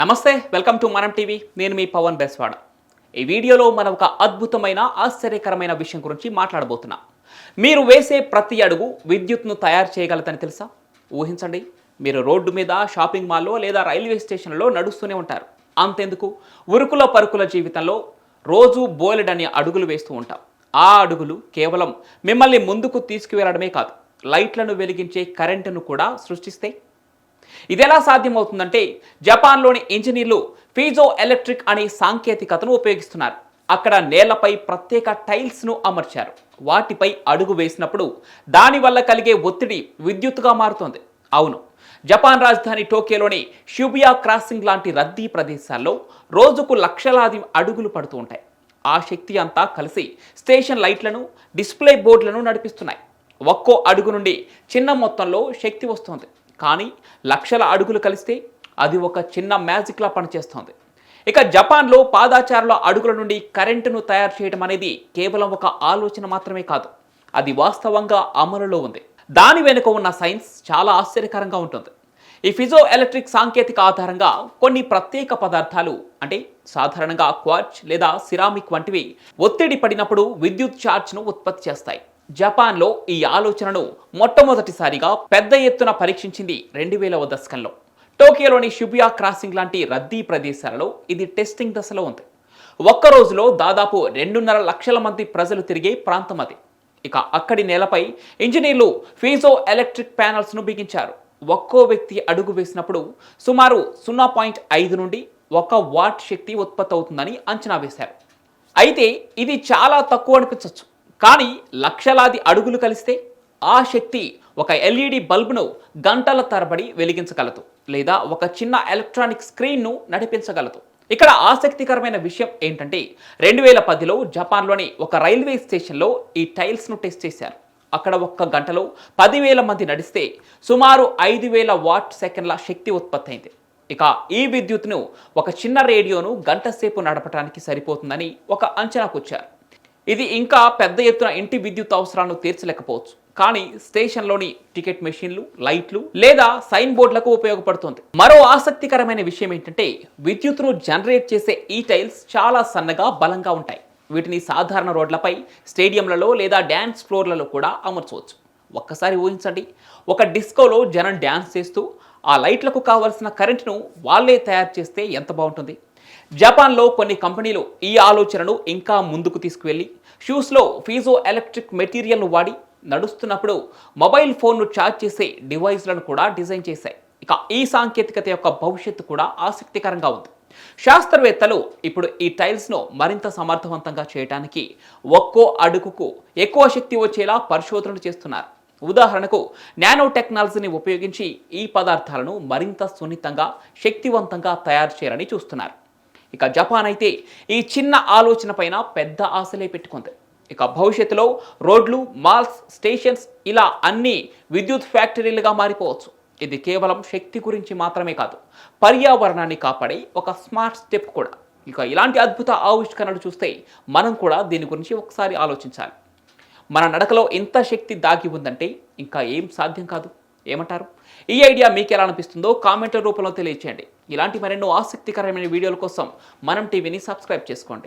నమస్తే welcome to మనం TV. నేను మీ పవన్ బెస్వాడ. ఈ వీడియోలో మనం ఒక అద్భుతమైన ఆశ్చర్యకరమైన విషయం గురించి మాట్లాడబోతున్నాం. మీరు వేసే ప్రతి అడుగు విద్యుత్ను తయారు చేయగలదని తెలుసా? ఊహించండి మీరు రోడ్డు మీద షాపింగ్ మాల్లో లేదా రైల్వే స్టేషన్లో నడుస్తూనే ఉంటారు. అంతెందుకు? ఉరుకుల పరుకుల జీవితంలో రోజు బోలెడని అడుగులు వేస్తూ ఉంటాం. ఆ అడుగులు కేవలం మిమ్మల్ని ముందుకు తీసుకువెళ్ళడమే కాదు లైట్లను వెలిగించే కరెంటును కూడా సృష్టిస్తాయి. ఇది ఎలా సాధ్యమవుతుందంటే జపాన్లోని ఇంజనీర్లు ఫీజో ఎలక్ట్రిక్ అనే సాంకేతికతను ఉపయోగిస్తున్నారు. అక్కడ నేలపై ప్రత్యేక టైల్స్ను అమర్చారు. వాటిపై అడుగు వేసినప్పుడు దానివల్ల కలిగే ఒత్తిడి విద్యుత్తుగా మారుతోంది. అవును జపాన్ రాజధాని టోక్యోలోని షుబియా క్రాసింగ్ లాంటి రద్దీ ప్రదేశాల్లో రోజుకు లక్షలాది అడుగులు పడుతూ ఉంటాయి. ఆ శక్తి అంతా కలిసి స్టేషన్ లైట్లను డిస్ప్లే బోర్డులను నడిపిస్తున్నాయి. ఒక్కో అడుగు నుండి చిన్న మొత్తంలో శక్తి వస్తుంది. కానీ లక్షల అడుగులు కలిస్తే అది ఒక చిన్న మ్యాజిక్లా పనిచేస్తుంది. ఇక జపాన్లో పాదాచారుల అడుగుల నుండి కరెంటును తయారు చేయడం అనేది కేవలం ఒక ఆలోచన మాత్రమే కాదు. అది వాస్తవంగా అమలులో ఉంది. దాని వెనుక ఉన్న సైన్స్ చాలా ఆశ్చర్యకరంగా ఉంటుంది. ఈ ఫిజో ఎలక్ట్రిక్ సాంకేతిక ఆధారంగా కొన్ని ప్రత్యేక పదార్థాలు అంటే సాధారణంగా క్వార్చ్ లేదా సిరామిక్ వంటివి ఒత్తిడి పడినప్పుడు విద్యుత్ ఛార్జ్ను ఉత్పత్తి చేస్తాయి. జపాన్లో ఈ ఆలోచనను మొట్టమొదటిసారిగా పెద్ద ఎత్తున పరీక్షించింది రెండు వేలవ దశకంలో. టోకియోలోని షుబియా క్రాసింగ్ లాంటి రద్దీ ప్రదేశాలలో ఇది టెస్టింగ్ దశలో ఉంది. ఒక్క రోజులో దాదాపు రెండున్నర లక్షల మంది ప్రజలు తిరిగే ప్రాంతం అది. ఇక అక్కడి నేలపై ఇంజనీర్లు ఫీజో ఎలక్ట్రిక్ ప్యానల్స్ను బిగించారు. ఒక్కో వ్యక్తి అడుగు వేసినప్పుడు సుమారు సున్నా పాయింట్ ఐదు నుండి ఒక వాట్ శక్తి ఉత్పత్తి అవుతుందని అంచనా వేశారు. అయితే ఇది చాలా తక్కువ అనిపించవచ్చు కానీ లక్షలాది అడుగులు కలిస్తే ఆ శక్తి ఒక ఎల్ఈడి బల్బును గంటల తరబడి వెలిగించగలదు లేదా ఒక చిన్న ఎలక్ట్రానిక్ స్క్రీన్ను నడిపించగలదు. ఇక్కడ ఆసక్తికరమైన విషయం ఏంటంటే రెండు వేల పదిలో జపాన్లోని ఒక రైల్వే స్టేషన్లో ఈ టైల్స్ను టెస్ట్ చేశారు. అక్కడ ఒక్క గంటలో పదివేల మంది నడిస్తే సుమారు ఐదు వేల వాట్ సెకండ్ల శక్తి ఉత్పత్తి అయింది ఇక ఈ విద్యుత్ను ఒక చిన్న రేడియోను గంట సేపు నడపడానికి సరిపోతుందని ఒక అంచనాకు వచ్చారు ఇది ఇంకా పెద్ద ఎత్తున ఇంటి విద్యుత్ అవసరాలను తీర్చలేకపోవచ్చు. కానీ స్టేషన్లోని టికెట్ మెషిన్లు లైట్లు లేదా సైన్ బోర్డులకు ఉపయోగపడుతుంది. మరో ఆసక్తికరమైన విషయం ఏంటంటే విద్యుత్ను జనరేట్ చేసే ఈ టైల్స్ చాలా సన్నగా బలంగా ఉంటాయి. వీటిని సాధారణ రోడ్లపై స్టేడియంలలో లేదా డ్యాన్స్ ఫ్లోర్లలో కూడా అమర్చవచ్చు. ఒక్కసారి ఊహించండి. ఒక డిస్కోలో జనం డ్యాన్స్ చేస్తూ ఆ లైట్లకు కావలసిన కరెంటును వాళ్ళే తయారు చేస్తే ఎంత బాగుంటుంది? జపాన్లో కొన్ని కంపెనీలు ఈ ఆలోచనను ఇంకా ముందుకు తీసుకువెళ్ళి షూస్లో ఫీజో ఎలక్ట్రిక్ మెటీరియల్ను వాడి నడుస్తున్నప్పుడు మొబైల్ ఫోన్ను ఛార్జ్ చేసే డివైస్లను కూడా డిజైన్ చేశాయి. ఇక ఈ సాంకేతికత యొక్క భవిష్యత్తు కూడా ఆసక్తికరంగా ఉంది. శాస్త్రవేత్తలు ఇప్పుడు ఈ టైల్స్ను మరింత సమర్థవంతంగా చేయడానికి ఒక్కో అడుగుకు ఎక్కువ శక్తి వచ్చేలా పరిశోధనలు చేస్తున్నారు. ఉదాహరణకు నానో టెక్నాలజీని ఉపయోగించి ఈ పదార్థాలను మరింత సున్నితంగా శక్తివంతంగా తయారు చేయాలని చూస్తున్నారు. ఇక జపాన్ అయితే ఈ చిన్న ఆలోచన పైన పెద్ద ఆశలే పెట్టుకుంది. ఇక భవిష్యత్తులో రోడ్లు మాల్స్ స్టేషన్స్ ఇలా అన్ని విద్యుత్ ఫ్యాక్టరీలుగా మారిపోవచ్చు. ఇది కేవలం శక్తి గురించి మాత్రమే కాదు పర్యావరణాన్ని కాపాడే ఒక స్మార్ట్ స్టెప్ కూడా. ఇక ఇలాంటి అద్భుత ఆవిష్కరణలు చూస్తే మనం కూడా దీని గురించి ఒకసారి ఆలోచించాలి. మన నడకలో ఎంత శక్తి దాగి ఉందంటే ఇంకా ఏం సాధ్యం కాదు. ఏమంటారు? ఈ ఐడియా మీకు ఎలా అనిపిస్తుందో కామెంట్ల రూపంలో తెలియచేయండి. ఇలాంటి మరెన్నో ఆసక్తికరమైన వీడియోల కోసం మనం టీవీని సబ్స్క్రైబ్ చేసుకోండి.